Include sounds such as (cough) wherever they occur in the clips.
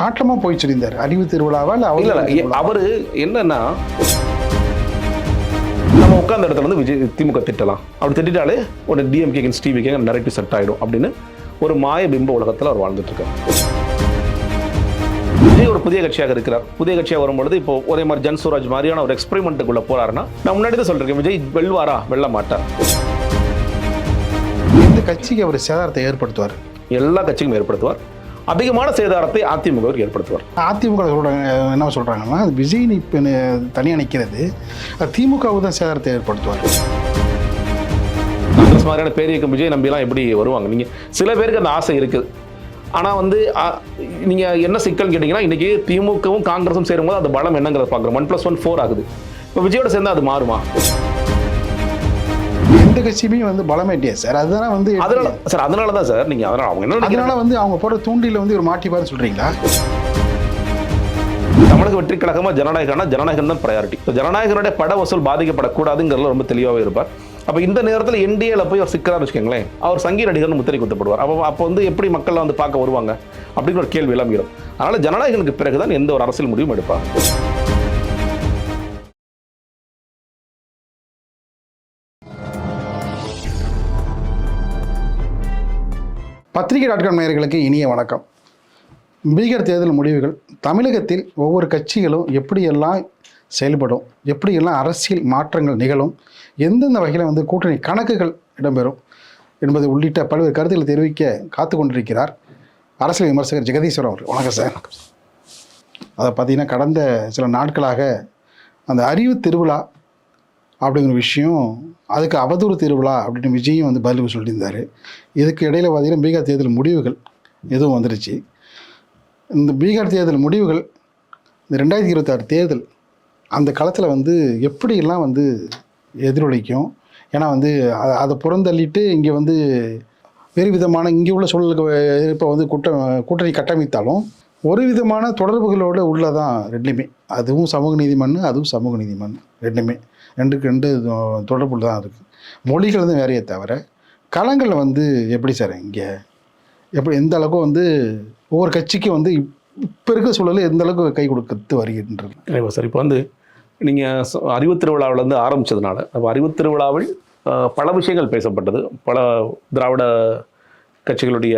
காட்டமா போய் சொல்லியிருந்தார். அறிவு திருவிழாவா இல்ல அவர் அவரு என்னன்னா நம்ம உட்கார்ந்த இடத்துல வந்து விஜய் திமுக திட்டலாம். அப்படி திட்டாலே ஒரு டிஎம்கே டிவிகே நரேட்டிவ் செட் ஆயிடும் அப்படின்னு ஒரு மாய பிம்ப உலகத்துல அவர் வாழ்ந்துட்டு இருக்காரு விஜய் ஒரு புதிய கட்சியாக இருக்கிறார். புதிய கட்சியாக வரும்பொழுது இப்போ ஒரே மாதிரி ஜன் சூராஜ் மாதிரியான ஒரு எக்ஸ்பெரிமெண்ட்டுக்குள்ள போறாருன்னா நான் முன்னாடி தான் சொல்றேன் விஜய் வெல்வாரா வெல்ல மாட்டார். எந்த கட்சிக்கு அவர் சேதாரத்தை ஏற்படுத்துவார்? எல்லா கட்சிக்கும் ஏற்படுத்துவார். அதிகமான சேதாரத்தை அதிமுகவிற்கு ஏற்படுத்துவார். அதிமுக என்ன சொல்றாங்கன்னா அது விஜய் இப்போ தனியாக நிற்கிறது திமுகவுக்கு தான் சேதாரத்தை ஏற்படுத்துவார். மாதிரியான பேரியக்கம் விஜய் நம்பிலாம் எப்படி வருவாங்க? நீங்க சில பேருக்கு அந்த ஆசை இருக்குது. ஆனா வந்து அ, நீங்க என்ன சிக்கல் கேட்டீங்கன்னா இன்னைக்கு திமுகவும் காங்கிரஸும் சேரும்போது அது பலம் என்னங்கிறத பார்க்குறோம் ஒன் ப்ளஸ் ஒன் ஃபோர் ஆகுது. இப்போ விஜயோட சேர்ந்தா அது மாறுமா? எந்த கட்சியுமே வந்து பலமேட்டியா சார். அதுதானே வந்து அதனால சார் அதனால தான் சார். நீங்க அதனால அவங்க என்ன அதனால வந்து அவங்க போற தூண்டில வந்து ஒரு மாட்டி பார்த்து சொல்றீங்களா? தமிழக வெற்றி கழகமா ஜனநாயகம்னா ஜனநாயகம் தான் ப்ரையாரிட்டி ஜனநாயகனுடைய பட வசூல் பாதிக்கப்படக்கூடாதுங்கிறதுல ரொம்ப தெளிவாகவே இருப்பார். அப்போ இந்த நேரத்தில் என்டிஏல போய் அவர் சிக்கிறான்னு வச்சுக்கோங்களேன் அவர் சங்கீத நடிகர்னு முத்திரை குத்தப்படுவார். அப்போ அப்போ வந்து எப்படி மக்கள் வந்து பார்க்க வருவாங்க? அப்படின்னு ஒரு கேள்வி எல்லாம் அதனால ஜனநாயகனுக்கு பிறகுதான் எந்த ஒரு அரசியல் முடிவும் எடுப்பார். பத்திரிகை டாட் காம் நேயர்களுக்கு இனிய வணக்கம். பீகார் தேர்தல் முடிவுகள் தமிழகத்தில் ஒவ்வொரு கட்சிகளும் எப்படியெல்லாம் செயல்படும் எப்படியெல்லாம் அரசியல் மாற்றங்கள் நிகழும் எந்தெந்த வகையில் வந்து கூட்டணி கணக்குகள் இடம்பெறும் என்பது உள்ளிட்ட பல்வேறு கருத்துக்களை தெரிவிக்க காத்து கொண்டிருக்கிறார் அரசியல் விமர்சகர் ஜெகதீஸ்வரன் அவர் வணக்கம் சார். அதை பார்த்தீங்கன்னா கடந்த சில நாட்களாக அந்த அறிவு திருவிழா அப்படிங்கிற விஷயம் அதுக்கு அவதூறு திருவிழா அப்படின்னு விஜயும் வந்து பதில் சொல்லியிருந்தார். இதுக்கு இடையில் பார்த்திங்கன்னா பீகார் தேர்தல் முடிவுகள் எதுவும் வந்துருச்சு. இந்த பீகார் தேர்தல் முடிவுகள் இந்த ரெண்டாயிரத்தி இருபத்தாறு தேர்தல் அந்த களத்தில் வந்து எப்படியெல்லாம் வந்து எதிரொலிக்கும்? ஏன்னா வந்து அதை புறந்தள்ளிட்டு இங்கே வந்து வேறு விதமான இங்கே உள்ள சூழலுக்கு இப்போ வந்து கூட்டம் கூட்டணி கட்டமைத்தாலும் ஒரு விதமான தொடர்புகளோடு உள்ளதான் ரெண்டுமே. அதுவும் சமூக நீதிமன் அதுவும் சமூக நீதிமன் ரெண்டுமே. ரெண்டுக்கு ரெண்டு தொடர்பு தான் இருக்குது மொழிகள் வந்து வேறையே தவிர களங்கள் வந்து எப்படி சார் இங்கே? எப்படி எந்த அளவுக்கு வந்து ஒவ்வொரு கட்சிக்கும் வந்து இப்போ இருக்கிற சூழலில் எந்த அளவுக்கு கை கொடுத்து வருகின்றது? கண்டிப்பாக சார். இப்போ வந்து நீங்கள் அறிவு திருவிழாவிலேருந்து ஆரம்பித்ததுனால அப்போ அறிவு திருவிழாவில் பல விஷயங்கள் பேசப்பட்டது. பல திராவிட கட்சிகளுடைய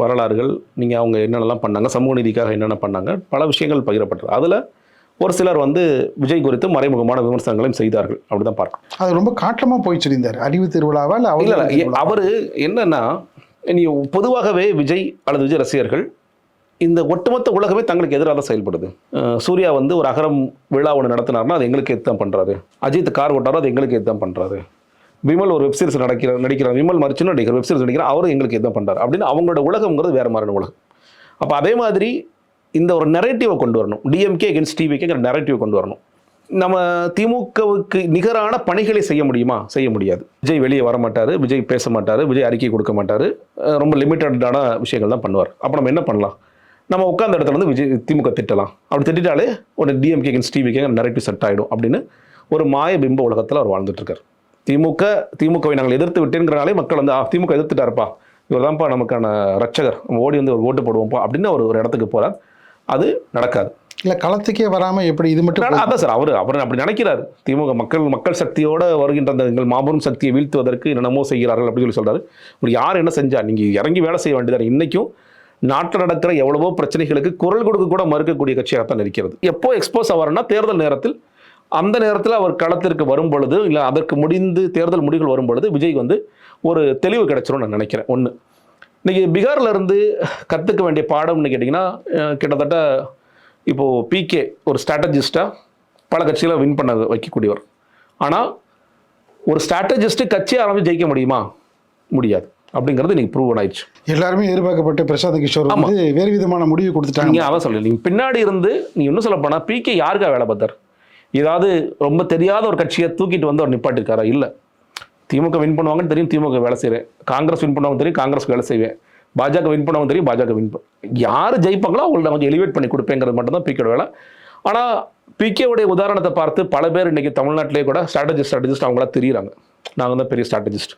வரலாறுகள் நீங்கள் அவங்க என்னென்னலாம் பண்ணாங்க சமூக நீதிக்காக என்னென்ன பண்ணாங்க பல விஷயங்கள் பகிரப்பட்டது. அதில் ஒரு சிலர் வந்து விஜய் குறித்து மறைமுகமான விமர்சனங்களையும் செய்தார்கள். அப்படி தான் பார்க்கணும். அது ரொம்ப காட்டமாக போய் சொல்லியிருந்தார் அறிவு திருவிழாவா இல்லை இல்ல அவர் அவரு என்னன்னா நீ பொதுவாகவே விஜய் அல்லது விஜய் ரசிகர்கள் இந்த ஒட்டுமொத்த உலகமே தங்களுக்கு எதிராக தான் செயல்படுது. சூர்யா வந்து ஒரு அகரம் விழா ஒன்று நடத்தினார்னா அது எங்களுக்கு எது தான் பண்றாரு. அஜித் கார் ஓட்டாரோ அது எங்களுக்கு எது தான் பண்றாரு. விமல் ஒரு வெப்சீரிஸ் நடிக்கிற நடிக்கிறார். விமல் மாதிரி சின்ன நடிகர் வெப்சீரிஸ் நடிக்கிறார். அவரும் எங்களுக்கு எது தான் பண்றாரு. அப்படின்னு அவங்களோட உலகம்ங்கிறது வேற மாதிரியான உலகம். அப்போ அதே மாதிரி இந்த ஒரு நெரேட்டிவை கொண்டு வரணும். டிஎம்கே அகேன்ஸ்ட் டிவிகேங்கிற நெரேட்டிவை கொண்டு வரணும். நம்ம திமுகவுக்கு நிகரான பணிகளை செய்ய முடியுமா? செய்ய முடியாது. விஜய் வெளியே வர மாட்டார் விஜய் பேச மாட்டார் விஜய் அறிக்கை கொடுக்க மாட்டார். ரொம்ப லிமிட்டடான விஷயங்கள் தான் பண்ணுவார். அப்போ நம்ம என்ன பண்ணலாம்? நம்ம உட்காந்த இடத்துல வந்து விஜய் திமுக திட்டலாம். அப்படி திட்டாலே ஒரு டிஎம்கே அகேன்ஸ்ட் டிவிகேங்கிற நெரேட்டிவ் செட் ஆகிடும் அப்படின்னு ஒரு மாய பிம்ப உலகத்தில் அவர் வாழ்ந்துட்டுருக்கார். திமுக திமுகவை நாங்கள் எதிர்த்து விட்டேங்கிறனாலே மக்கள் வந்து "ஆ, திமுக எதிர்த்துட்டாருப்பா. இவர் தான்ப்பா நமக்கான ரட்சகர். நம்ம ஓடி வந்து ஒரு ஓட்டு போடுவோம்ப்பா. அப்படின்னு அவர் ஒரு இடத்துக்கு போகிறார் அது நடக்காது. இல்லை களத்துக்கே வராமல் எப்படி இது மட்டும் அதான் சார் அவர் அவர் அப்படி நினைக்கிறார். திமுக மக்கள் மக்கள் சக்தியோட வருகின்ற அந்த எங்கள் மாபெரும் சக்தியை வீழ்த்துவதற்கு என்னென்னமோ செய்கிறார்கள் அப்படின்னு சொல்லி சொல்றாரு. உங்களுக்கு யார் என்ன செஞ்சா நீங்க இறங்கி வேலை செய்ய வேண்டியது இன்னைக்கும் நாட்டில் நடக்கிற எவ்வளவோ பிரச்சனைகளுக்கு குரல் கொடுக்க கூட மறுக்கக்கூடிய கட்சியாகத்தான் இருக்கிறது. எப்போ எக்ஸ்போஸ் ஆவார்னா தேர்தல் நேரத்தில் அந்த நேரத்தில் அவர் களத்திற்கு வரும் பொழுது இல்லை அதற்கு முடிந்து தேர்தல் முடிவுகள் வரும் பொழுது விஜய் வந்து ஒரு தெளிவு கிடைச்சிரும் நான் நினைக்கிறேன். ஒன்று இன்னைக்கு பீகார்ல இருந்து கற்றுக்க வேண்டிய பாடம்னு கேட்டிங்கன்னா கிட்டத்தட்ட இப்போது பிகே ஒரு ஸ்ட்ராட்டஜிஸ்ட்டாக பல கட்சிகளை வின் பண்ண வைக்கக்கூடியவர். ஆனால் ஒரு ஸ்ட்ராட்டஜிஸ்ட்டு கட்சி ஆரம்பிச்சு ஜெயிக்க முடியுமா? முடியாது. அப்படிங்கிறது இன்னைக்கு ப்ரூவன் ஆயிடுச்சு. எல்லாருமே எதிர்பார்க்கப்பட்ட பிரசாந்த் கிஷோர். வந்து வேறு விதமான முடிவு கொடுத்துட்டாங்க. நீங்கள் அதான் சொல்லல நீங்கள் பின்னாடி இருந்து நீங்கள் இன்னும் சொல்ல போனால் பிகே யாருக்கா வேலை பார்த்தார்? ஏதாவது ரொம்ப தெரியாத ஒரு கட்சியை தூக்கிட்டு வந்து அவர் நிப்பாட்டிருக்காரா? இல்லை. திமுக வின் பண்ணுவாங்கன்னு தெரியும் திமுக வேலை செய்வேன் காங்கிரஸ் வின் பண்ணுவாங்க தெரியும் காங்கிரஸ் வேலை செய்வேன் பாஜக வின் பண்ணுவாங்க தெரியும் பாஜக வின் யார் ஜெயிப்பாங்களோ அவங்கள கொஞ்சம் எலிவேட் பண்ணி கொடுப்பேங்கிறது மட்டும்தான் பிகேட வேலை. ஆனால் பிகேவுடைய உதாரணத்தை பார்த்து பல பேர் இன்றைக்கி தமிழ்நாட்டிலே கூட ஸ்ட்ராட்டஜிஸ்ட் ஸ்ட்ராட்டஜிஸ்ட் அவங்களா தெரியுறாங்க. நாங்கள் தான் பெரிய ஸ்ட்ராட்டஜிஸ்ட்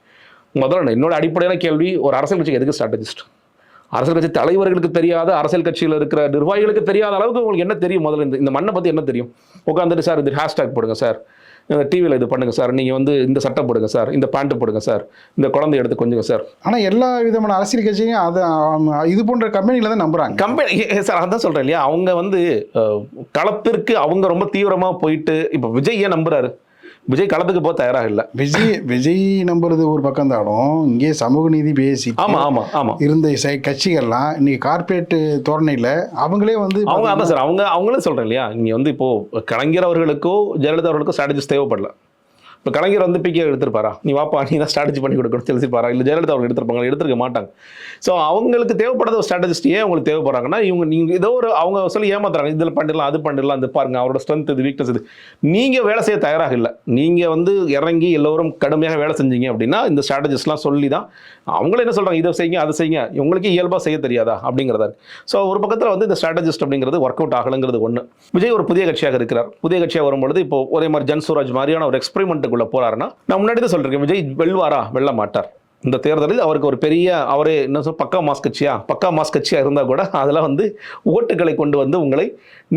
முதல்ல என்னோட அடிப்படையான கேள்வி ஒரு அரசியல் கட்சிக்கு எதுக்கு ஸ்ட்ராட்டஜிஸ்ட் அரசியல் கட்சி தலைவர்களுக்கு தெரியாத அரசியல் கட்சியில் இருக்கிற நிர்வாகிகளுக்கு தெரியாத அளவுக்கு உங்களுக்கு என்ன தெரியும் முதல்ல இந்த இந்த மண்ணை பற்றி என்ன தெரியும்? உட்காந்துட்டு சார் இது ஹேஷ்டேக் போடுங்க சார். டிவியில் இது பண்ணுங்க சார். நீங்கள் வந்து இந்த சட்டை போடுங்க சார். இந்த பேண்ட்டு போடுங்க சார். இந்த குழந்தை எடுத்து கொஞ்சங்க சார். ஆனால் எல்லா விதமான அரசியல் கட்சியும் அதை இது போன்ற கம்பெனிகளை தான் நம்புறாங்க. கம்பெனி சார் அதான் சொல்கிறேன் இல்லையா? அவங்க வந்து களத்திற்கு அவங்க ரொம்ப தீவிரமாக போயிட்டு இப்போ விஜய் ஏன் நம்புறாரு? விஜய் களத்துக்கு போக தயாராக இல்லை விஜய் விஜய் நம்புறது ஒரு பக்கம் தானும் இங்கே சமூக நீதி பேசி ஆமாம் ஆமாம் ஆமாம் இருந்த கட்சிகள்லாம் இன்னைக்கு கார்ப்பரேட் தோரணையில் அவங்களே வந்து அவங்க அதான் சார் அவங்க அவங்களே சொல்கிறேன் இல்லையா? நீங்கள் வந்து இப்போது கலைஞர் அவர்களுக்கோ ஜெயலலிதா அவர்களுக்கோ ஸ்ட்ராட்டஜிஸ்ட் தேவைப்படல. இப்போ கலைஞர் வந்து பிகே எடுத்திருப்பாரா? நீ வாப்பா நீ தான் ஸ்ட்ராட்டஜி பண்ணி கொடுக்கணும் தெரிஞ்சுப்பாரா இல்லை ஜெயலலிதா அவங்க எடுத்திருப்பாங்க எடுத்திருக்க மாட்டாங்க. ஸோ அவங்களுக்கு தேவைப்படாத ஒரு ஸ்ட்ராட்டஜிஸ்ட் ஏன் அவங்களுக்கு தேவைப்படுறாங்கன்னா இவங்க நீங்கள் ஏதோ ஒரு அவங்க சொல்லி ஏமாத்துறாங்க. இதில் பண்ணிடலாம் அது பண்ணிடலாம் அது பாருங்க அவரோட ஸ்ட்ரென்த் இது வீக்னஸ் இது. நீங்கள் வேலை செய்ய தயாராக இல்லை. நீங்கள் வந்து இறங்கி எல்லோரும் கடுமையாக வேலை செஞ்சீங்க அப்படின்னா இந்த ஸ்ட்ராட்டஜிஸ்ட்லாம் சொல்லி தான் அவங்களே என்ன சொல்கிறாங்க இதை செய்யுங்க அதை செய்யுங்க. உங்களுக்கு இயல்பாக செய்ய தெரியாதா? அப்படிங்கிறதா. ஸோ ஒரு பக்கத்தில் வந்து இந்த ஸ்ட்ராட்டஜிஸ்ட் அப்படிங்கிறது ஒர்க் அவுட் ஆகலைங்கிறது ஒன்று விஜய் ஒரு புதிய கட்சியாக இருக்கிறார். புதிய கட்சியாக வரும்பொழுது இப்போ ஒரே மாதிரி ஜன் சுவராஜ் மாதிரியான ஒரு எக்ஸ்பெரிமெண்ட்டுக்குள்ளே போகிறாருன்னா நான் முன்னாடி தான் சொல்லிருக்கேன் விஜய் வெல்வாரா? வெல்ல மாட்டார். இந்த தேர்தலில் அவருக்கு ஒரு பெரிய அவரே என்ன சொல் பக்கா மாஸ் கட்சியா? பக்கா மாஸ் கட்சியாக இருந்தால் கூட அதெல்லாம் வந்து ஓட்டுகளை கொண்டு வந்து உங்களை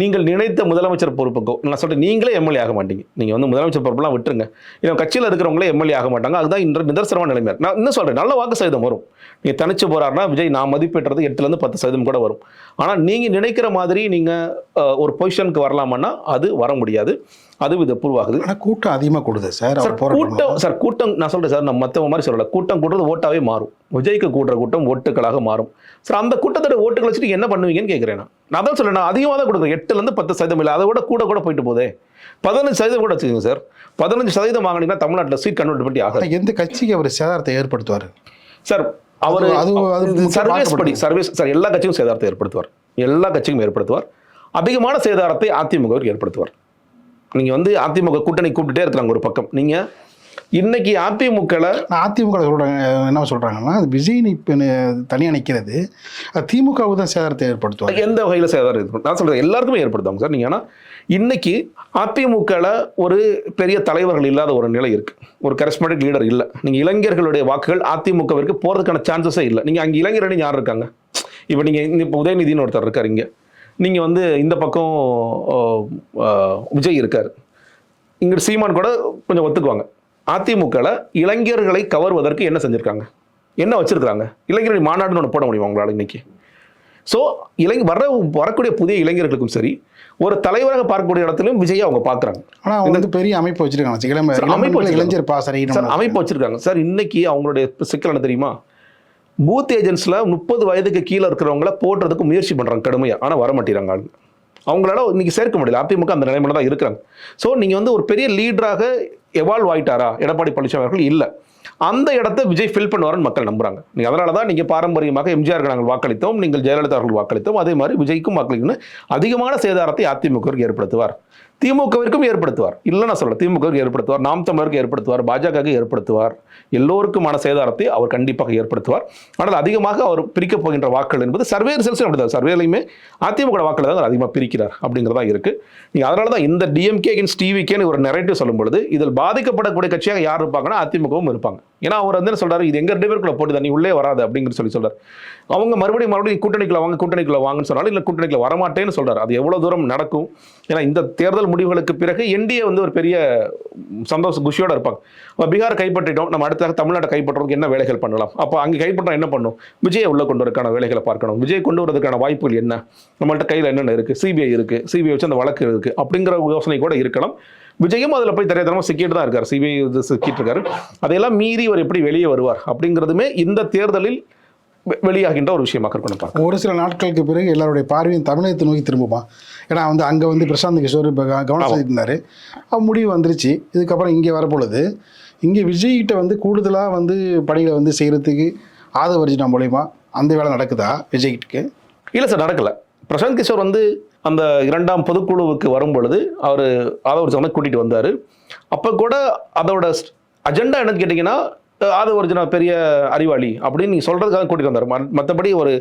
நீங்கள் நினைத்த முதலமைச்சர் பொறுப்புக்கோ நான் சொல்கிறேன் நீங்களே எம்எல்ஏ ஆக மாட்டீங்க. நீங்கள் வந்து முதலமைச்சர் பொறுப்புலாம் விட்டுருங்க. இல்லை கட்சியில் இருக்கிறவங்களே எம்எல்ஏ ஆக மாட்டாங்க. அதுதான் இன்று நிதர்சனமான நிலைமை. நான் இன்னும் சொல்கிறேன் நல்ல வாக்கு சதவீதம் வரும். நீங்கள் தனிச்சு போறாருன்னா விஜய் நான் மதிப்பிடுறது எட்டுலேருந்து பத்து சதவீதம் கூட வரும். ஆனால் நீங்கள் நினைக்கிற மாதிரி நீங்கள் ஒரு பொசிஷனுக்கு வரலாமான்னா அது வர முடியாது. அது இது உருவாகுது ஆனால் கூட்டம் அதிகமாக கொடுது சார் சார் கூட்டம் சார் கூட்டம் நான் சொல்றேன் சார் நான் மற்றவங்க மாதிரி சொல்லல. கூட்டம் கூட்டுறது ஓட்டாவே மாறும். விஜய்க்கு கூட்டுற கூட்டம் ஓட்டுகளாக மாறும். சார் அந்த கூட்டத்தோட ஓட்டுகளை வச்சுட்டு என்ன பண்ணுவீங்கன்னு கேட்குறேன் நான். அதான் சொல்றேன் நான் அதிகமாக தான் கொடுக்குறேன். எட்டுலேருந்து பத்து சதவீதம் இல்லை அதை விட கூட கூட போயிட்டு போதே பதினஞ்சு சதவீதம் கூட வச்சுக்கோங்க சார் பதினஞ்சு சதவீதம் வாங்கினீங்கன்னா தமிழ்நாட்டில் சீட் கன்வெர்ட் பண்ணி ஆகாது. ஆனா எந்த கட்சிக்கு அவர் சேதாரத்தை ஏற்படுத்துவார்? சார் அவர் அது- சர்வீஸ் படி. சர்வீஸ் சார் எல்லா கட்சியும் சேதாரத்தை ஏற்படுத்துவார். எல்லா கட்சியும் ஏற்படுத்துவார். அதிகமான சேதாரத்தை அதிமுகவிற்கு ஏற்படுத்துவார். நீங்க வந்து அதிமுக கூட்டணி கூப்பிட்டுட்டே இருக்கிறாங்க ஒரு பக்கம். நீங்க இன்னைக்கு அதிமுகல நான் அதிமுக சொல்கிறாங்க என்ன சொல்கிறாங்கன்னா அது விஜய் இப்போ தனியாக நிற்கிறது திமுகவுக்கு தான் சேதாரத்தை ஏற்படுத்துவாங்க. எந்த வகையில் சேதாரம் இருக்கும் நான் சொல்றது எல்லாருக்குமே ஏற்படுத்துவாங்க சார். நீங்க ஆனா இன்னைக்கு அதிமுகல ஒரு பெரிய தலைவர்கள் இல்லாத ஒரு நிலை இருக்கு. ஒரு கரஸ்மெண்டிக் லீடர் இல்லை. நீங்க இளைஞர்களுடைய வாக்குகள் அதிமுகவிற்கு போறதுக்கான சான்சஸே இல்லை. நீங்க அங்க இளைஞரணி யார் இருக்காங்க? இப்போ நீங்க இங்க இப்போ உதயநிதினு ஒருத்தர் இருக்காரு இங்க. நீங்க வந்து இந்த பக்கம் விஜய் இருக்காரு. இங்கிட்டு சீமான் கூட கொஞ்சம் ஒத்துக்குவாங்க. அதிமுகல இளைஞர்களை கவர்வதற்கு என்ன செஞ்சிருக்காங்க? என்ன வச்சிருக்காங்க இளைஞரணி மாநாடுன்னு ஒன்று போட முடியுமா உங்களால இன்னைக்கு? ஸோ இளை வர வரக்கூடிய புதிய இளைஞர்களுக்கும் சரி ஒரு தலைவராக பார்க்கக்கூடிய இடத்துலையும் விஜயை அவங்க பார்க்குறாங்க ஆனால் அவங்க வந்து பெரிய அமைப்பு வச்சிருக்காங்க. அமைப்பு. இளைஞர் பாசறை சார் அமைப்பு வச்சிருக்காங்க. சார் இன்னைக்கு அவங்களுடைய சிக்கல் என்ன தெரியுமா? பூத் ஏஜென்ட்ஸில் முப்பது வயதுக்கு கீழே இருக்கிறவங்கள போடுறதுக்கு முயற்சி பண்ணுறாங்க கடுமையாக ஆனால் வர மாட்டேறாங்க ஆளுங்க. அவங்களால இன்னைக்கு சேர்க்க முடியல. அதிமுக அந்த நிலைமையில தான் இருக்கிறாங்க. ஸோ நீங்கள் வந்து ஒரு பெரிய லீடராக எவால்வ் ஆயிட்டாரா? எடப்பாடி பழனிசாமி அவர்கள் இல்லை. அந்த இடத்த விஜய் ஃபில் பண்ணுவார்னு மக்கள் நம்புறாங்க. நீங்கள் அதனால தான் நீங்கள் பாரம்பரியமாக எம்ஜிஆருக்கு நாங்கள் வாக்களித்தோம் நீங்கள் ஜெயலலிதா அவர்கள் வாக்களித்தோம். அதே மாதிரி விஜய்க்கும் வாக்களிக்கணும் அதிகமான சேதாரத்தை அதிமுகவிற்கு ஏற்படுத்துவார். திமுகவிற்கும் ஏற்படுத்துவார். இல்லை நான் சொல்ல திமுகவிற்கு ஏற்படுத்துவார் நாம் தமிழருக்கு ஏற்படுத்துவார் பாஜகவுக்கு ஏற்படுத்துவார். எல்லோருக்குமான சேதாரத்தை அவர் கண்டிப்பாக ஏற்படுத்துவார். ஆனால் அதிகமாக அவர் பிரிக்கப் போகின்ற வாக்குகள் என்பது சர்வே அப்படி தான் சர்வேலையுமே அதிமுக வாக்களை தான் அதிகமாக பிரிக்கிறார் அப்படிங்கிறதா இருக்கு. நீங்கள் அதனால தான் இந்த டிஎம்கே அகேன்ஸ்ட் டிவிக்கேன்னு ஒரு நெரேட்டிவ் சொல்லும் பொழுது இதில் பாதிக்கப்படக்கூடிய கட்சியாக யார் இருப்பாங்கன்னா அதிமுகவும் இருப்பாங்க. ஏன்னா அவர் வந்து என்ன சொல்றாரு? இது எங்கள் ரெண்டு பேருக்குள்ள போட்டு நீ உள்ளே வராது அப்படிங்கிற சொல்லி சொல்கிறார் அவங்க மறுபடியும் மறுபடியும் கூட்டணிக்குள்ள வாங்க கூட்டணிக்குள்ள வாங்கன்னு சொன்னாலும் இல்லை கூட்டணிக்குள்ள வரமாட்டேன்னு சொல்கிறார் அது எவ்வளோ தூரம் நடக்கும்? ஏன்னா இந்த தேர்தல் முடிவுகளுக்கு பிறகு என்டிஏ வந்து ஒரு பெரிய சந்தோஷ குஷியோடு இருப்பாங்க. அப்ப பீகார் கைப்பற்றிட்டோம் நம்ம அடுத்ததாக தமிழ்நாட்டை கைப்பற்றுறதுக்கு என்ன வேலைகள் பண்ணலாம்? அப்போ அங்கே கைப்பற்றா என்ன பண்ணும்? விஜயை உள்ளே கொண்டு வரதுக்கான வேலைகளை பார்க்கணும். விஜய் கொண்டு வரதுக்கான வாய்ப்புகள் என்ன? நம்மள்ட்ட கையில் என்னென்ன இருக்குது சிபிஐ இருக்குது சிபிஐ வச்சு அந்த வழக்கு இருக்குது அப்படிங்கிற யோசனை கூட இருக்கலாம். விஜயும் அதில் போய் தெரியாதனமா சிக்கிட்டு தான் இருக்கார். சிபிஐ சிக்கிட்டு இருக்காரு. அதையெல்லாம் மீறி அவர் எப்படி வெளியே வருவார்? அப்படிங்கிறதுமே இந்த தேர்தலில் வெளியாகின்ற ஒரு விஷயமாக இருக்கணும் ஒரு சில நாட்களுக்கு பிறகு எல்லாருடைய பார்வையும் தமிழகத்தை நோக்கி திரும்புமா ஏன்னா வந்து அங்கே வந்து பிரசாந்த் கிஷோர் இப்போ கவனம் செலுத்தினார். அவர் முடிவு வந்துருச்சு. இதுக்கப்புறம் இங்கே வரப்பொழுது இங்கே விஜய்கிட்ட வந்து கூடுதலாக வந்து பணிகளை வந்து செய்கிறதுக்கு ஆதவர்ஜினா மூலயமா அந்த வேலை நடக்குதா விஜய்கிட்டக்கு? இல்லை சார் நடக்கல. பிரசாந்த் கிஷோர் வந்து அந்த இரண்டாம் பொதுக்குழுவுக்கு வரும் பொழுது அவர் சொன்ன கூட்டிகிட்டு வந்தார். அப்போ கூட அதோட அஜெண்டா என்னன்னு கேட்டிங்கன்னா ஆதவ ஒரிஜினா பெரிய அறிவாளி அப்படின்னு நீங்கள் சொல்கிறதுக்காக கூட்டிகிட்டு வந்தார். மற்றபடி ஒரு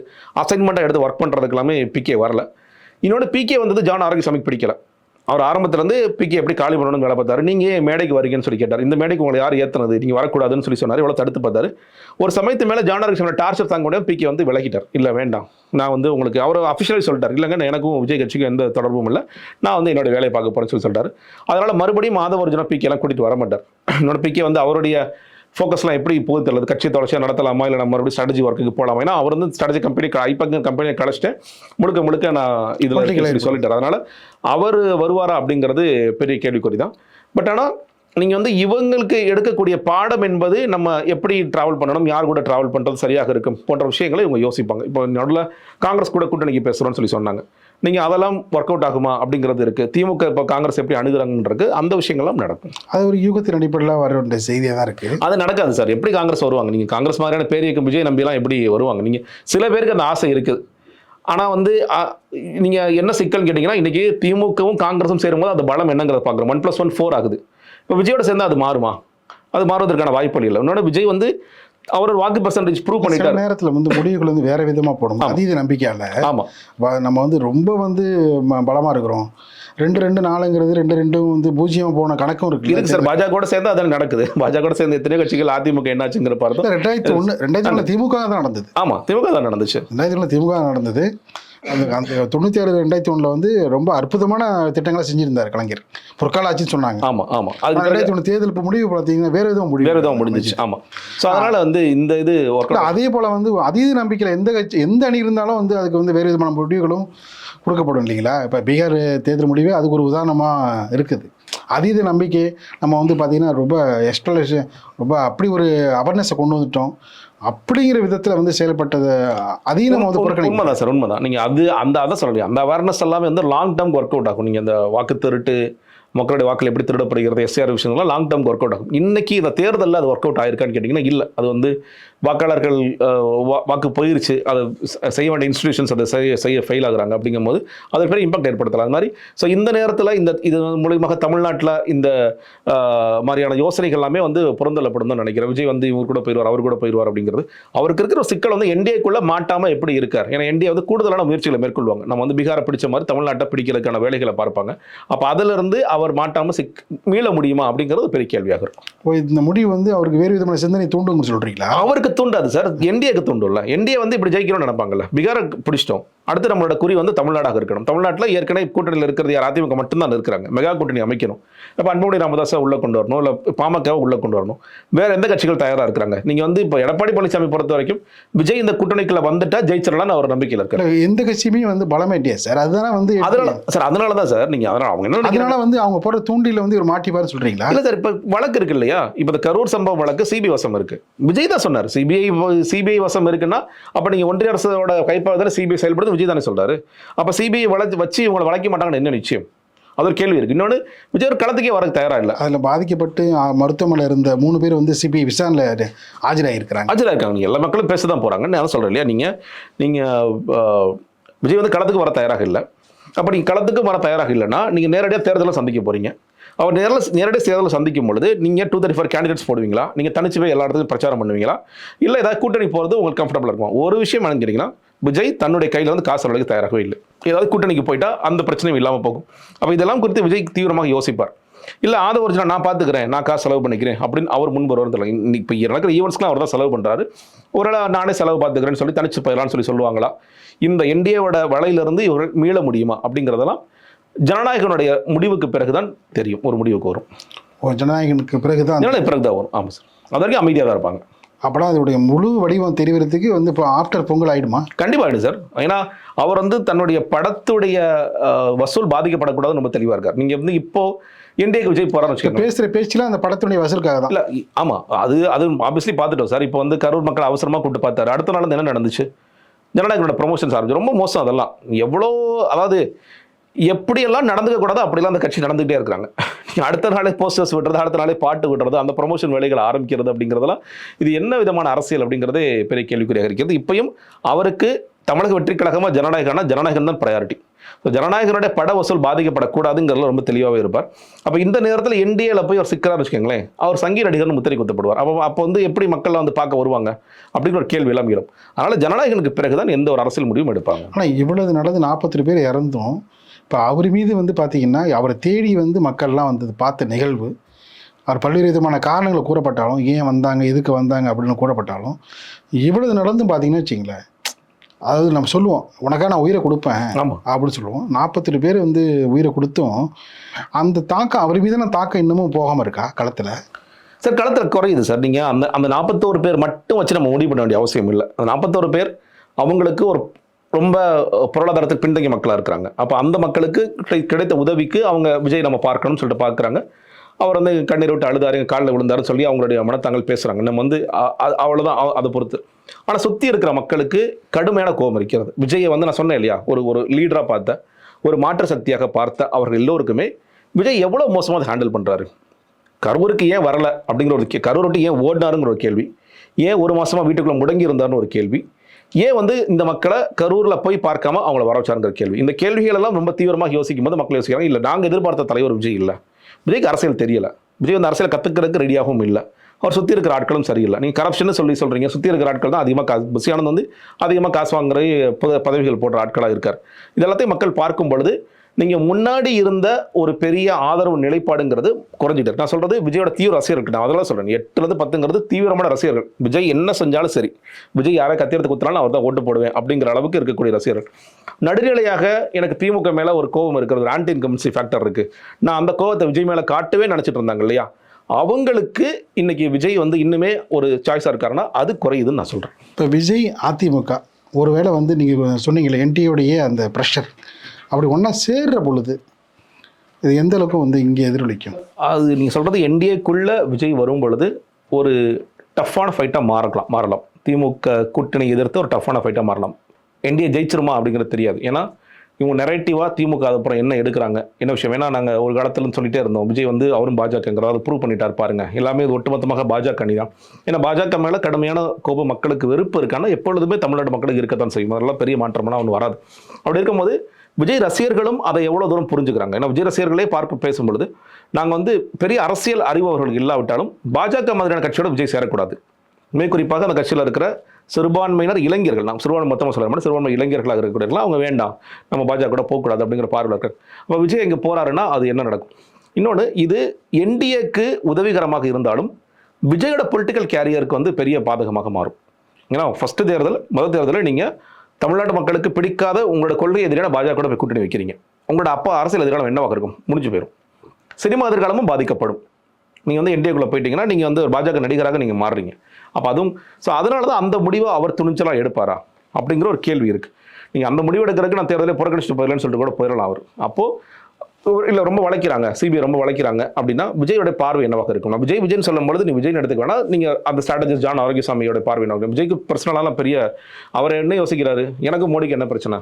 அசைன்மெண்ட்டாக எடுத்து ஒர்க் பண்ணுறதுக்கு எல்லாமே பிகே வரல. இன்னொன்று பிகே வந்தது ஜான் ஆரோக்கியசாமிக்கு பிடிக்கல. அவர் ஆரம்பத்துலேருந்து பிகே எப்படி காலி பண்ணணும்னு வேலை பார்த்தாரு. நீங்கள் ஏன் மேடைக்கு வரீங்கன்னு சொல்லி கேட்டார். இந்த மேடைக்கு உங்களை யார் ஏற்றுனது நீங்கள் வரக்கூடாதுன்னு சொல்லி சொன்னார். இவ்வளோ தடுத்து பார்த்தாரு. ஒரு சமயத்து மேலே ஜானர் சொன்ன டார்ச்சர் தாங்க முடியாது பிகே வந்து விலகிட்டார் இல்லை வேண்டாம். நான் வந்து உங்களுக்கு அவர் அஃபிஷியலி சொல்லிட்டார். இல்லைங்க எனக்கும் விஜய் கட்சிக்கும் எந்த தொடர்பும் இல்லை. நான் வந்து என்னோட வேலையை பார்க்க போகிறேன்னு சொல்லி சொல்லிட்டார். அதனால் மறுபடியும் மாதவ ஒரிஜினல் பிகே கூட்டிகிட்டு வர மாட்டார். என்னோட பிகே வந்து அவருடைய ஃபோக்கஸ்லாம் எப்படி போகுது தெரியல. கட்சி தொடர்ச்சியாக நடத்தலாமா? இல்லை நம்ம மறுபடியும் ஸ்ட்ராட்டஜி ஒர்க்குக்கு போகலாமா ஏன்னா அவர் வந்து ஸ்ட்ராட்டஜி கம்பெனி ஐபக் கம்பெனியை கழிச்சிட்டு முழுக்க முழுக்க நான் இதில் சொல்லி சொல்லிட்டார். அதனால் அவர் வருவாரா அப்படிங்கிறது பெரிய கேள்விக்குறி தான் பட் ஆனால் நீங்கள் வந்து இவங்களுக்கு எடுக்கக்கூடிய பாடம் என்பது நம்ம எப்படி ட்ராவல் பண்ணணும்? யார் கூட ட்ராவல் பண்ணுறது சரியாக இருக்கும்? போன்ற விஷயங்களை இவங்க யோசிப்பாங்க. இப்போ நடுவில் காங்கிரஸ் கூட கூட்டணிக்கு பேசுகிறோன்னு சொல்லி சொன்னாங்க. நீங்கள் அதெல்லாம் ஒர்க் அவுட் ஆகுமா அப்படிங்கிறது இருக்குது திமுக இப்போ காங்கிரஸ் எப்படி அணுகுறாங்கன்றது அந்த விஷயங்கள்லாம் நடக்கும். அது ஒரு யூகத்தின் அடிப்படையில் வர வேண்டிய செய்தியாக தான் இருக்குது அது நடக்காது சார். எப்படி காங்கிரஸ் வருவாங்க? நீங்கள் காங்கிரஸ் மாதிரியான பேர் இயக்கம் விஜய் நம்பிலாம் எப்படி வருவாங்க? நீங்கள் சில பேருக்கு அந்த ஆசை இருக்குது ஆனால் வந்து நீங்கள் என்ன சிக்கல் கேட்டிங்கன்னா இன்றைக்கி திமுகவும் காங்கிரஸும் சேரும்போது அது பலம் என்னங்கிறத பார்க்குறோம். ஒன் ப்ளஸ் ஒன் ஃபோர் ஆகுது. இப்போ விஜயோட சேர்ந்தா அது மாறுமா? அது மாறுவதற்கான வாய்ப்பு இல்லை. இன்னொன்று விஜய் வந்து அவரோட வாக்கு பர்சன்டேஜ் ப்ரூவ் பண்ணிட்டார். நேரத்தில் வந்து முடிவுகள் வந்து வேற விதமாக போடும். அதீத நம்பிக்கையால ஆமாம் நம்ம வந்து ரொம்ப வந்து ம- பலமா இருக்கிறோம். ரெண்டு ரெண்டு நாலுங்கிறது ரெண்டு ரெண்டும் வந்து பூஜ்ஜியம் போன கணக்கும் இருக்கு. இருக்கு சார். பாஜக கூட சேர்ந்து அதான் நடக்குது. பாஜக கூட சேர்ந்து எத்தனை கட்சிகள் அதிமுக என்னாச்சுங்கிற பார்த்தோம் ரெண்டாயிரத்தி ஒன்று ரெண்டாயிரத்தி ஒன்று திமுக தான் நடந்தது. ஆமாம் திமுக தான் நடந்துச்சு. ரெண்டாயிரத்தி ஒன்று திமுக நடந்தது. அந்த அந்த தொண்ணூற்றி ஆறு ரெண்டாயிரத்தி ஒன்றில் வந்து ரொம்ப அற்புதமான திட்டங்களை செஞ்சிருந்தார் கலைஞர். பொற்கால ஆட்சின்னு சொன்னாங்க ஆமாம் ஆமாம் பிறகு ரெண்டாயிரத்தி ஒன்று தேர்தல் இப்போ முடிவு பார்த்தீங்கன்னா வேற எதுவும் முடிவு. வேறு எதுவும் முடிஞ்சிச்சு. ஆமாம் ஸோ அதனால் வந்து இந்த இது அதே போல வந்து அதீத நம்பிக்கையில் எந்த கட்சி எந்த அணி இருந்தாலும் வந்து அதுக்கு வந்து வேறு விதமான முடிவுகளும் கொடுக்கப்படும் இல்லைங்களா? இப்போ பீகார் தேர்தல் முடிவே அதுக்கு ஒரு உதாரணமாக இருக்குது. அதீத நம்பிக்கை நம்ம வந்து பார்த்திங்கன்னா ரொம்ப எக்ஸ்பிளேஷன் ரொம்ப அப்படி ஒரு அவேர்னஸை கொண்டு வந்துட்டோம். அப்படிங்கிற விதத்தில் வந்து செயல்பட்டதை அதையும் நம்ம வந்து புறக்கணிக்கணும் உண்மைதான் சார் உண்மைதான். நீங்கள் அது அந்த அதான் சொல்ல அந்த அவேர்னஸ் எல்லாமே வந்து லாங் டேர்ம் ஒர்க் அவுட் ஆகும். நீங்கள் அந்த வாக்கு திருட்டு மக்களுடைய வாக்கள் எப்படி திருடப்படுகிறது எஸ்ஆர் விஷயங்கள்லாம் லாங் டேர்ம் ஒர்க் அவுட் ஆகும். இன்னைக்கு இந்த தேர்தலில் அது ஒர்க் அவுட் ஆயிருக்கான்னு கேட்டிங்கன்னா இல்லை. அது வந்து வாக்காளர்கள் வாக்கு போயிருச்சு அதை செய்ய வேண்டிய இன்ஸ்டிடியூஷன்ஸ் அதை செய்ய செய்ய ஃபெயில் ஆகுறாங்க அப்படிங்கும்போது அது பெரிய இம்பாக்ட் ஏற்படுத்தலாம். அது மாதிரி ஸோ இந்த நேரத்தில் இந்த இது மூலியமாக தமிழ்நாட்டில் இந்த மாதிரியான யோசனைகள் எல்லாமே வந்து புறந்தள்ளப்படும் தான் நினைக்கிறேன். விஜய் வந்து இவர் கூட போயிடுவார் அவர் கூட போயிடுவார் அப்படிங்கிறது. அவருக்கு இருக்கிற சிக்கல் வந்து என்டிஏக்குள்ள மாட்டாம எப்படி இருக்கார்? ஏன்னா என்டிஏ வந்து கூடுதலான முயற்சிகளை மேற்கொள்வாங்க. நம்ம வந்து பீகாரை பிடிச்ச மாதிரி தமிழ்நாட்டை பிடிக்கிறதுக்கான வேலைகளை பார்ப்பாங்க. அப்போ அதிலிருந்து அவர் மாட்டாம சிக் மீள முடியுமா அப்படிங்கிறது பெரிய கேள்வியாக இருக்கும். இந்த முடிவு வந்து அவருக்கு வேறு விதமான சிந்தனை தூண்டுங்க சொல்கிறீங்களா அவருக்கு தூண்டாது சார். என்டிஏக்கு தூண்டும்ல என்டிஏ வந்து இப்படி ஜெயிக்கணும்னு நினைப்பாங்கல்ல. பீகாரை பிடிச்சிட்டோம். அடுத்து நம்மளோட குறி வந்து தமிழ்நாடாக இருக்கணும். தமிழ்நாட்டில் ஏற்கனவே கூட்டணியில் இருக்கிறது யார்? அதிமுக மட்டும்தான் இருக்கிறாங்க. மெகா கூட்டணி அமைக்கணும். இப்போ அன்புமணி ராமதாஸை உள்ள கொண்டு வரணும். இல்லை பாமகவை உள்ள கொண்டு வரணும். வேற எந்த கட்சிகள் தயாராக இருக்கிறாங்க? நீங்கள் வந்து இப்போ எடப்பாடி பழனிசாமி பொறுத்த வரைக்கும் விஜய் இந்த கூட்டணிக்குள்ள வந்துட்டா ஜெயிச்சிடலாம்னு அவர் நம்பிக்கையில் இருக்காரு. எந்த கட்சியுமே வந்து பலமே இல்லையா சார்? அதுதானே வந்து அதனால சார் அதனால தான் சார். நீங்கள் அதனால அவங்க என்ன? அதனால வந்து அவங்க போடுற தூண்டில வந்து ஒரு மாட்டிப்பாரு சொல்றீங்களா? இல்ல சார் இப்போ வழக்கு இருக்கு இல்லையா? இப்போ இந்த கரூர் சம்பவம் வழக்கு சிபிஐ வசம் இருக்கு. விஜய் தான் சொன்னார். சிபிஐ சிபிஐ வசம் இருக்குன்னா அப்ப நீங்க ஒன்றிய அரசோட கைப்பாவதில் சிபிஐ செயல்படுது விஜய் தானே சொல்றாரு. அப்ப சிபிஐ வளர்ச்சி வச்சு இவங்களை வளைக்க மாட்டாங்கன்னு என்ன நிச்சயம்? அது ஒரு கேள்வி இருக்கு. இன்னொன்று விஜய் ஒரு களத்துக்கே வரக்கு தயாரா இல்லை? அதுல பாதிக்கப்பட்டு மருத்துவமனையில் இருந்த மூணு பேர் வந்து சிபிஐ விசாரணையில் ஆஜராகிருக்கிறாங்க ஆஜராக இருக்காங்க நீங்க. எல்லா மக்களும் பேச தான் போறாங்க. நான் சொல்றேன் இல்லையா? நீங்க நீங்க ஆஹ், விஜய் வந்து களத்துக்கு வர தயாராக இல்லை. அப்ப நீங்க களத்துக்கு வர தயாராக இல்லைன்னா நீங்க நேரடியாக தேர்தலை சந்திக்க போறீங்க. அவர் நேரில் நேரடியாக தேர்தலை சந்திக்கும் பொழுது நீங்கள் டூ தேர்ட்டி ஃபோர் கேண்டிடேட்ஸ் போடுவீங்களா? நீங்கள் தனிச்சு போய் எல்லா இடத்துலையும் பிரச்சாரம் பண்ணுவீங்களா? இல்லை ஏதாவது கூட்டணி போகிறது உங்களுக்கு கம்ஃபர்டபுளாக இருக்கும்? ஒரு விஷயம் என்னன்னு கேட்டிங்கன்னா விஜய் தன்னுடைய கையில் வந்து காசு அளவுக்கு தயாராகவே இல்லை. ஏதாவது கூட்டணிக்கு போயிட்டா அந்த பிரச்சனையும் இல்லாமல் போகும். அப்போ இதெல்லாம் குறித்து விஜய் தீவிரமாக யோசிப்பார். இல்லை ஆத ஒரிஜினல் நான் பார்த்துக்கிறேன் நான் காசு செலவு பண்ணிக்கிறேன் அப்படின்னு அவர் முன் வருவார் இப்போ நடக்கிற ஈவெண்ட்ஸ்லாம் அவர் தான் செலவு பண்ணுறாரு ஒரு வேளை நானே செலவு பார்த்துக்கிறேன்னு சொல்லி தனிச்சு போயிடலாம்னு சொல்லி சொல்லுவாங்களா? இந்த என்டிஏவோட வலையிலிருந்து இவர்கள் மீள முடியுமா அப்படிங்கிறதெல்லாம் ஜனநாயகனுடைய முடிவுக்கு பிறகுதான் தெரியும். ஒரு முடிவுக்கு வரும். ஜனநாயகனுக்கு பிறகுதான் ஜனநாயக பிறகு தான் வரும். ஆமாம் சார். அது வரைக்கும் அமைதியாக தான் இருப்பாங்க. அப்படா அதோடைய முழு வடிவம் தெரிவதற்கு வந்து இப்போ ஆஃப்டர் பொங்கல் ஆயிடுமா? கண்டிப்பாக ஆயிடும் சார். ஏன்னா அவர் வந்து தன்னுடைய படத்துடைய வசூல் பாதிக்கப்படக்கூடாதுன்னு ரொம்ப தெளிவாக இருக்கார். நீங்கள் வந்து இப்போ என்டிஏக்கு விஜய் போகிறான்னு வச்சுக்கோங்க. பேசுகிற பேச்சுலாம் அந்த படத்துடைய வசூலுக்காக தான். இல்ல இ- ஆமா. அது அது ஆப்வியஸ்லி பார்த்துட்டோம் சார். இப்போ வந்து கரூர் மக்கள் அவசரமா கூப்பிட்டு பார்த்தாரு. அடுத்த நாள் என்ன நடந்துச்சு? ஜனநாயகனோட ப்ரொமோஷன்ஸ் ஆரம்பிச்சு. ரொம்ப மோசம் அதெல்லாம். எவ்வளோ அதாவது எப்படியெல்லாம் நடந்துக்க கூடாதோ அப்படிலாம் அந்த கட்சி நடந்துகிட்டே இருக்கிறாங்க. (laughs) அடுத்த நாளே போஸ்டர்ஸ் விடுறது அடுத்த நாளே பாட்டு விடுறது அந்த ப்ரொமோஷன் வேலைகள் ஆரம்பிக்கிறது அப்படிங்கிறதெல்லாம் இது என்ன விதமான அரசியல் அப்படிங்கிறதே பெரிய கேள்விக்குறியாக இருக்கிறது. இப்பயும் அவருக்கு தமிழக வெற்றி கழகமாக ஜனநாயகம்னா ஜனநாயகம் தான் ப்ரையாரிட்டி ஸோ ஜனநாயகனுடைய பட வசூல் பாதிக்கப்படக்கூடாதுங்கிறதுல ரொம்ப தெளிவாகவே இருப்பார். அப்போ இந்த நேரத்தில் என்டிஏல போய் அவர் சிக்கிறார்னு வச்சுக்கோங்களேன் அவர் சங்கீத நடிகர்னு முத்திரை குத்தப்படுவார். அப்போ அப்போ வந்து எப்படி மக்கள்லாம் வந்து பார்க்க வருவாங்க அப்படிங்கிற ஒரு கேள்வி எல்லாம் அதனால் அதனால ஜனநாயகனுக்கு பிறகுதான் எந்த ஒரு அரசியல் முடிவும் எடுப்பாங்க. ஆனால் இவ்வளவு நடந்து நாற்பத்தி பேர் இறந்தும் இப்போ அவர் மீது வந்து பார்த்தீங்கன்னா அவரை தேடி வந்து மக்கள்லாம் வந்து பார்த்த நிகழ்வு அவர் பல்வேறு விதமான காரணங்கள் கூறப்பட்டாலும் ஏன் வந்தாங்க எதுக்கு வந்தாங்க அப்படின்னு கூறப்பட்டாலும் இவ்வளவு நடந்தும் பார்த்தீங்கன்னா வச்சிங்களேன் அதாவது நம்ம சொல்லுவோம் உனக்காக நான் உயிரை கொடுப்பேன் அப்படின்னு சொல்லுவோம். நாற்பத்தெட்டு பேர் வந்து உயிரை கொடுத்தும் அந்த தாக்கம் அவர் மீதான தாக்கம் இன்னமும் போகாமல் இருக்கா களத்தில்? சார் களத்தில் குறையுது சார். நீங்கள் அந்த அந்த நாற்பத்தோரு பேர் மட்டும் வச்சு நம்ம முடிவு பண்ண வேண்டிய அவசியம் இல்லை. அந்த நாற்பத்தோரு பேர் அவங்களுக்கு ஒரு ரொம்ப பொருளாதாரத்துக்கு பின்தங்கிய மக்களாக இருக்கிறாங்க. அப்போ அந்த மக்களுக்கு கிடைத்த உதவிக்கு அவங்க விஜய் நம்ம பார்க்கணும்னு சொல்லிட்டு பார்க்குறாங்க அவர் வந்து கண்ணீர் விட்டு அழுதாரு காலில் விழுந்தாருன்னு சொல்லி அவங்களுடைய மனத்தாங்கள் பேசுகிறாங்க நம்ம வந்து அவ்வளோதான் அதை பொறுத்து. ஆனால் சுற்றி இருக்கிற மக்களுக்கு கடுமையான கோபம் இருக்கிறது. விஜயை வந்து நான் சொன்னேன் இல்லையா? ஒரு ஒரு லீடராக பார்த்த ஒரு மாற்று சக்தியாக பார்த்த அவர்கள் எல்லோருக்குமே விஜய் எவ்வளோ மோசமாக அதை ஹேண்டில் பண்ணுறாரு கரூருக்கு ஏன் வரலை? அப்படிங்கிற ஒரு கே- கரூர் விட்டு ஏன் ஓடினாருங்கிற ஒரு கேள்வி. ஏன் ஒரு மாதமாக வீட்டுக்குள்ளே முடங்கி இருந்தாருன்னு ஒரு கேள்வி. ஏன் வந்து இந்த மக்களை கரூரில் போய் பார்க்காம அவங்கள வர வச்சாருங்கிற கேள்வி. இந்த கேள்விகள் எல்லாம் ரொம்ப தீவிரமாக யோசிக்கும் போது மக்கள் யோசிக்கிறாங்க இல்லை நாங்கள் எதிர்பார்த்த தலைவர் விஜய் இல்லை. விஜய்க்கு அரசியல் தெரியலை. விஜய் வந்து அரசியல் கற்றுக்கிறதுக்கு ரெடியாகவும் இல்லை. அவர் சுற்றி இருக்கிற ஆட்களும் சரியில்லை. நீங்கள் கரப்ஷன் சொல்லி சொல்கிறீங்க சுற்றி இருக்கிற ஆட்கள் தான் அதிகமாக காசு புசியானந்த் வந்து அதிகமாக காசு வாங்குற பதவிகள் போடுற ஆட்களாக இருக்கார். இது எல்லாத்தையும் மக்கள் பார்க்கும் பொழுது நீங்கள் முன்னாடி இருந்த ஒரு பெரிய ஆதரவு நிலைப்பாடுங்கிறது குறைஞ்சிட்டு நான் சொல்கிறது விஜயோட தீவிர ரசிகர்கள் நான் அதெல்லாம் சொல்கிறேன் எட்டுலேருந்து பத்துங்கிறது தீவிரமான ரசிகர்கள். விஜய் என்ன செஞ்சாலும் சரி. விஜய் யாரை கத்தியெடுத்து குத்துனாலும் அவர் தான் ஓட்டு போடுவேன் அப்படிங்கிற அளவுக்கு இருக்கக்கூடிய ரசிகர்கள். நடுநிலையாக எனக்கு திமுக மேலே ஒரு கோபம் இருக்கிறது. ஆன்டி இன்கம்சி ஃபேக்டர் இருக்குது நான் அந்த கோபத்தை விஜய் மேலே காட்டவே நினச்சிட்டு இருந்தாங்க இல்லையா? அவங்களுக்கு இன்னைக்கு விஜய் வந்து இன்னுமே ஒரு சாய்ஸாக இருக்காருன்னா அது குறையுதுன்னு நான் சொல்கிறேன் இப்போ விஜய் அதிமுக. ஒருவேளை வந்து நீங்கள் சொன்னீங்களே என்டிஏடைய அந்த ப்ரெஷர் அப்படி ஒன்றா சேர்ற பொழுது இது எந்த அளவுக்கு வந்து இங்கே எதிரொலிக்கும்? அது நீங்கள் சொல்கிறது என்டிஏக்குள்ள விஜய் வரும் பொழுது ஒரு டஃப்பான ஃபைட்டாக மாறலாம் மாறலாம். திமுக கூட்டணி எதிர்த்து ஒரு டஃப்பான ஃபைட்டாக மாறலாம். என்டிஏ ஜெயிச்சிருமா அப்படிங்கிறது தெரியாது. ஏன்னா இவங்க நெரேட்டிவாக திமுக அதுக்கப்புறம் என்ன எடுக்கிறாங்க என்ன விஷயம்? ஏன்னா நாங்கள் ஒரு காலத்துலன்னு சொல்லிட்டே இருந்தோம். விஜய் வந்து அவரும் பாஜகங்கிறத ப்ரூவ் பண்ணிட்டார் பாருங்க. எல்லாமே இது ஒட்டுமொத்தமாக பாஜக அணி தான் ஏன்னா பாஜக மேலே கடுமையான கோபம் மக்களுக்கு வெறுப்பு இருக்கான்னா எப்பொழுதுமே தமிழ்நாடு மக்களுக்கு இருக்கத்தான் செய்யும். அதெல்லாம் பெரிய மாற்றம்லாம் ஒன்று வராது. அப்படி இருக்கும்போது விஜய் ரசிகர்களும் அதை எவ்வளோ தூரம் புரிஞ்சுக்கிறாங்க? ஏன்னா விஜய் ரசிகர்களே பார்க்க பேசும்பொழுது நாங்கள் வந்து பெரிய அரசியல் அறிவு இல்லாவிட்டாலும் பாஜக மாதிரியான கட்சியோட விஜய் சேரக்கூடாது. மிக குறிப்பாக அந்த கட்சியில் இருக்கிற சிறுபான்மையினர் இளைஞர்கள். நாம் சிறுபான்மை மொத்தமாக சொல்ல மாட்டோம் சிறுபான்மை இளைஞர்களாக இருக்கக்கூடியவர்கள் அவங்க வேண்டாம். நம்ம பாஜக கூட போகக்கூடாது அப்படிங்கிற பார்வையில் இருக்காங்க. அப்போ விஜய் இங்கே போறாருன்னா அது என்ன நடக்கும்? இன்னொன்று இது என்டிஏக்கு உதவிகரமாக இருந்தாலும் விஜயோட பொலிட்டிக்கல் கேரியருக்கு வந்து பெரிய பாதகமாக மாறும். ஏன்னா ஃபஸ்ட்டு தேர்தல் முதல் தேர்தலில் நீங்கள் தமிழ்நாட்டு மக்களுக்கு பிடிக்காத உங்களோட கொள்கை எதிரான பாஜக கூட போய் கூட்டணி வைக்கிறீங்க. உங்களோட அப்பா அரசியல் எதிர்காலம் என்னவாக இருக்கும். முடிஞ்சு போயிடும் சினிமா எதிர்காலமும் பாதிக்கப்படும். நீங்கள் வந்து என்டிஏக்குள்ளே போயிட்டீங்கன்னா நீங்கள் வந்து ஒரு பாஜக நடிகராக நீங்கள் மாறுறீங்க. அப்போ அதுவும் ஸோ அதனால தான் அந்த முடிவை அவர் துணிச்சலாக எடுப்பாரா? அப்படிங்கிற ஒரு கேள்வி இருக்குது நீங்கள் அந்த முடிவு எடுக்கிறதுக்கு நான் தேர்தலே புறக்கணிச்சுட்டு போயிடலன்னு சொல்லிட்டு கூட போயிடலாம் அவர். அப்போது இல்லை ரொம்ப வளைக்கிறாங்க. சிபிஐ ரொம்ப வளைக்கிறாங்க. அப்படின்னா விஜயோட பார்வை என்னவாக இருக்கும்? நான் விஜய் விஜய்னு சொல்லும் பொழுது நீ விஜய் எடுத்துக்க வேணா நீங்கள் அந்த ஸ்ட்ராட்டஜிஸ்ட் ஜான் ஆரோக்கியசாமியோட பார்வை என்ன விஜய்க்கு பர்சனலாலாம் பெரிய அவர் என்ன யோசிக்கிறாரு? எனக்கு மோடிக்கு என்ன பிரச்சனை?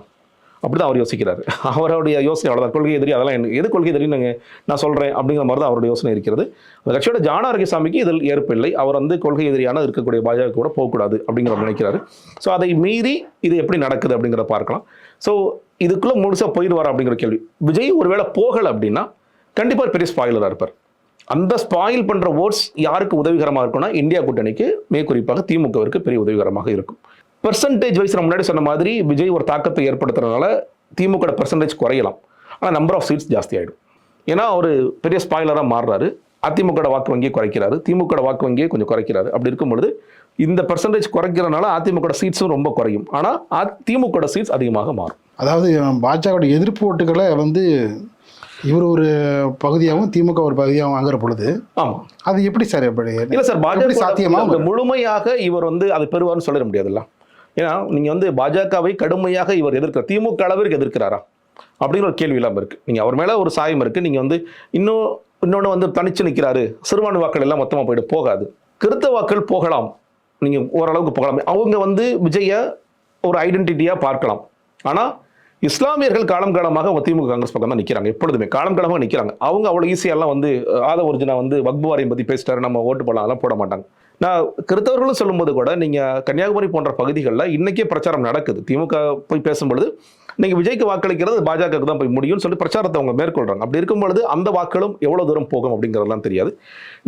அப்படிதான் அவர் யோசிக்கிறாரு. (laughs) அவருடைய யோசனை அவ்வளோதான் கொள்கை எதிரி அதெல்லாம் எனக்கு எது கொள்கை எதிரி நாங்கள் நான் சொல்கிறேன் அப்படிங்கிற மாதிரி தான் அவருடைய யோசனை இருக்கிறது. அந்த கட்சியோட ஜான ஆரோக்கியசாமிக்கு இதில் ஏற்பு இல்லை. அவர் வந்து கொள்கை எதிரியான இருக்கக்கூடிய பாஜக கூட போகக்கூடாது அப்படிங்கிற நினைக்கிறாரு. ஸோ அதை மீறி இது எப்படி நடக்குது அப்படிங்கிறத பார்க்கலாம். ஸோ இதுக்குள்ளே முழுசாக போயிடுவார் அப்படிங்கிற கேள்வி. விஜய் ஒருவேளை போகலை அப்படின்னா கண்டிப்பாக பெரிய ஸ்பாயிலராக இருப்பார். அந்த ஸ்பாயில் பண்ணுற ஓட்ஸ் யாருக்கு உதவிகரமாக இருக்கும்னா இந்தியா கூட்டணிக்கு மே குறிப்பாக திமுகவிற்கு பெரிய உதவிகரமாக இருக்கும். பெர்சன்டேஜ் வைஸ் நான் முன்னாடி சொன்ன மாதிரி விஜய் ஒரு தாக்கத்தை ஏற்படுத்துறதுனால திமுக பெர்சன்டேஜ் குறையலாம். ஆனால் நம்பர் ஆஃப் சீட்ஸ் ஜாஸ்தி ஆகிடும் ஏன்னா ஒரு பெரிய ஸ்பாயிலராக மாறுறாரு. அதிமுக வாக்கு வங்கியை குறைக்கிறாரு. திமுக வாக்கு வங்கியை கொஞ்சம் குறைக்கிறாரு. அப்படி இருக்கும் பொழுது இந்த பெர்சன்டேஜ் குறைக்கிறதுனால அதிமுக சீட்ஸும் ரொம்ப குறையும். ஆனால் திமுக சீட்ஸ் அதிகமாக மாறும். அதாவது பாஜகவோட எதிர்ப்பு ஓட்டுகளை வந்து இவர் ஒரு பகுதியாகவும் திமுக ஒரு பகுதியாகவும் வாங்குற பொழுது ஆமாம் அது எப்படி சார் எப்படி இல்ல சார் பாஜக சாத்தியமா அந்த முழுமையாக இவர் வந்து அதை பெறுவார்னு சொல்லிட முடியாதுல்ல. ஏன்னா நீங்க வந்து பாஜகவை கடுமையாக இவர் எதிர்க்கிற திமுக அளவிற்கு எதிர்க்கிறாரா? அப்படிங்கிற ஒரு கேள்வி இல்லாம இருக்கு. நீங்க அவர் மேல ஒரு சாயம் இருக்கு. நீங்க வந்து இன்னும் இன்னொன்று வந்து தனிச்சு நிற்கிறாரு சிறுபான்மை வாக்கள் எல்லாம் மொத்தமா போயிட்டு போகாது. கிருத்த வாக்கள் போகலாம். நீங்க ஓரளவுக்கு போகலாம். அவங்க வந்து விஜயை ஒரு ஐடென்டிட்டியா பார்க்கலாம். ஆனா இஸ்லாமியர்கள் காலம் காலமாக அவங்க திமுக காங்கிரஸ் பக்கம் தான் நிற்கிறாங்க எப்பொழுதுமே காலம் காலமாக நிற்கிறாங்க அவங்க அவ்வளோ ஈஸியெல்லாம் வந்து ஆத ஒரிஜினா வந்து வக்பு வாரியம் பற்றி பேசிட்டாரு நம்ம ஓட்டு போடலாம் அதெல்லாம் போட மாட்டாங்க. நான் கிறித்தவர்களும் சொல்லும்போது கூட நீங்கள் கன்னியாகுமரி போன்ற பகுதிகளில் இன்றைக்கே பிரச்சாரம் நடக்குது. திமுக போய் பேசும்பொழுது நீங்கள் விஜய்க்கு வாக்களிக்கிறது பாஜகவுக்கு தான் போய் முடியும்னு சொல்லி பிரச்சாரத்தை அவங்க மேற்கொள்கிறாங்க அப்படி இருக்கும் பொழுது அந்த வாக்களும் எவ்வளோ தூரம் போகும் அப்படிங்கிறதெல்லாம் தெரியாது.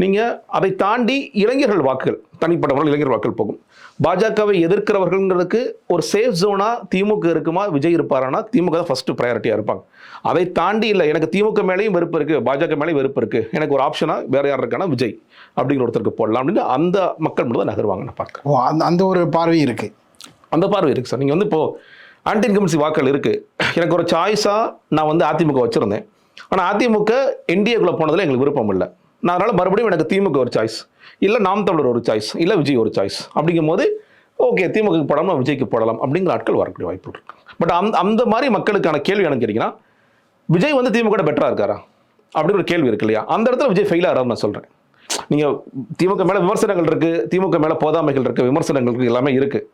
நீங்கள் அதை தாண்டி இளைஞர்கள் வாக்குகள் தனிப்பட்டவர்கள் இளைஞர் வாக்குகள் போகும். பாஜகவை எதிர்க்கிறவர்களுக்கு ஒரு சேஃப் ஜோனா திமுக இருக்குமா விஜய் இருப்பாரானா திமுக தான் ஃபஸ்ட்டு ப்ரையாரிட்டியாக இருப்பாங்க. அதை தாண்டி இல்லை எனக்கு திமுக மேலேயும் வெறுப்பு இருக்குது பாஜக மேலேயும் வெறுப்பு இருக்குது எனக்கு ஒரு ஆப்ஷனா வேறு யார் இருக்கானா விஜய் அப்படிங்கிற ஒருத்தருக்கு போடலாம் அப்படின்னு அந்த மக்கள் மட்டும் தான் நகருவாங்க நான் பார்க்குறேன். ஓ அந்த அந்த ஒரு பார்வை இருக்கு. அந்த பார்வை இருக்கு சார். நீங்கள் வந்து இப்போ ஆன்டி இன்கம்பன்சி வாக்கள் இருக்கு. எனக்கு ஒரு சாய்ஸாக நான் வந்து அதிமுக வச்சிருந்தேன். ஆனால் அதிமுக என்டிஏக்குள்ளே போனதில் எங்களுக்கு விருப்பம் இல்லை. நான் அதனால் மறுபடியும் எனக்கு திமுக ஒரு சாய்ஸ் இல்லை நாம் தமிழர் ஒரு சாய்ஸ் இல்லை விஜய் ஒரு சாய்ஸ் அப்படிங்கும் போது ஓகே திமுகக்கு போடாமல் விஜய்க்கு போடலாம் அப்படிங்கிற ஆட்கள் வரக்கூடிய வாய்ப்பு இருக்கு. பட் அந்த அந்த மாதிரி மக்களுக்கான கேள்வி எனக்கு கேட்டிங்கன்னா விஜய் வந்து திமுக பெட்டராக இருக்காரா? அப்படின்னு ஒரு கேள்வி இருக்கு இல்லையா? அந்த இடத்துல விஜய் ஃபெயில் ஆகிறார் நான் சொல்கிறேன் நீங்கள் திமுக மேலே விமர்சனங்கள் இருக்குது திமுக மேலே போதாமைகள் இருக்குது விமர்சனங்கள் இருக்கு எல்லாமே இருக்குது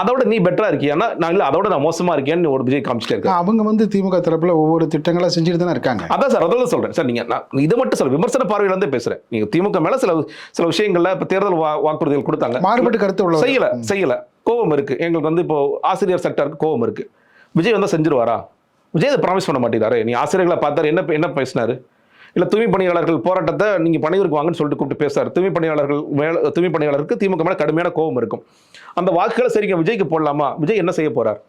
அதோட நீ பெட்டரா இருக்கியான்னா நான் இல்லை அதோட நான் மோசமா இருக்கேன்னு ஒரு விஜய் காமிச்சிட்டே இருக்கேன் அவங்க வந்து திமுக தரப்புல ஒவ்வொரு திட்டங்களா செஞ்சுட்டு தானே இருக்காங்க. அதான் சார் அதோட சொல்றேன். சார் நீங்க நான் இதை மட்டும் சொல்ல விமர்சன பார்வையில இருந்தே பேசுறேன். நீங்க திமுக மேல சில சில விஷயங்கள்ல இப்ப தேர்தல் வாக்குறுதிகள் கொடுத்தாங்க. மாறுபட்டு கருத்து உள்ள செய்யல செய்யல. கோபம் இருக்கு. எங்களுக்கு வந்து இப்போ ஆசிரியர் செக்டருக்கு கோபம் இருக்கு. விஜய் வந்தா செஞ்சிருவாரா? விஜய் அதை ப்ராமிஸ் பண்ண மாட்டேங்கிறாரு. நீ ஆசிரியர்களை பார்த்தாரு என்ன என்ன பேசினாரு? இல்ல தூய்மை பணியாளர்கள் போராட்டத்தை நீங்க பணியூருக்கு வாங்கன்னு சொல்லிட்டு கூப்பிட்டு பேசுறாரு. தூய்மை பணியாளர்கள் மேல தூய்மை பணியாளருக்கு திமுக மேல கடுமையான கோபம் இருக்கும். அந்த வாக்குகளை சரிங்க விஜய்க்கு போடலாமா? விஜய் என்ன செய்ய போறார்?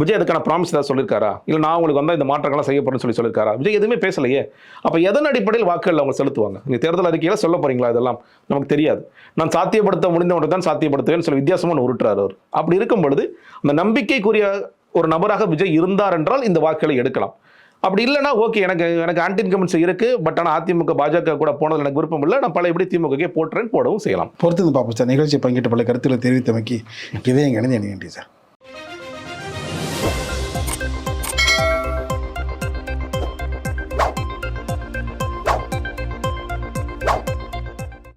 விஜய் அதுக்கான ப்ராமிஸ் ஏதாவது சொல்லியிருக்காரா இல்லை நான் உங்களுக்கு வந்தால் இந்த மாற்றங்கள்லாம் செய்ய போறேன்னு சொல்லி சொல்லியிருக்காரா விஜய் எதுவுமே பேசலையே. அப்போ எதன் அடிப்படையில் வாக்குகள் அவங்க செலுத்துவாங்க? நீங்கள் தேர்தல் அறிக்கையில் சொல்ல போறீங்களா இதெல்லாம்? நமக்கு தெரியாது. நான் சாத்தியப்படுத்த முடிந்த ஒன்று தான் சாத்தியப்படுத்துவேன்னு சொல்லி வித்தியாசமான உருட்டுறாரு அவர். அப்படி இருக்கும் பொழுது அந்த நம்பிக்கைக்குரிய ஒரு நபராக விஜய் இருந்தார் என்றால் இந்த வாக்குகளை எடுக்கலாம். அப்படி இல்லைன்னா ஓகே எனக்கு எனக்கு ஆன்டி இன்கமெண்ட்ஸ் இருக்கு பட் ஆனால் அதிமுக பாஜக கூட போனது எனக்கு விருப்பம் இல்லை. நான் பழையபடி திமுகக்கே போட்டுறேன் போடவும் செய்யலாம். பொறுத்து பார்ப்போம் சார். நிகழ்ச்சி பங்கேற்ற பல கருத்துக்களை தெரிவித்தமைக்கு இதே எங்க நன்றி சார்.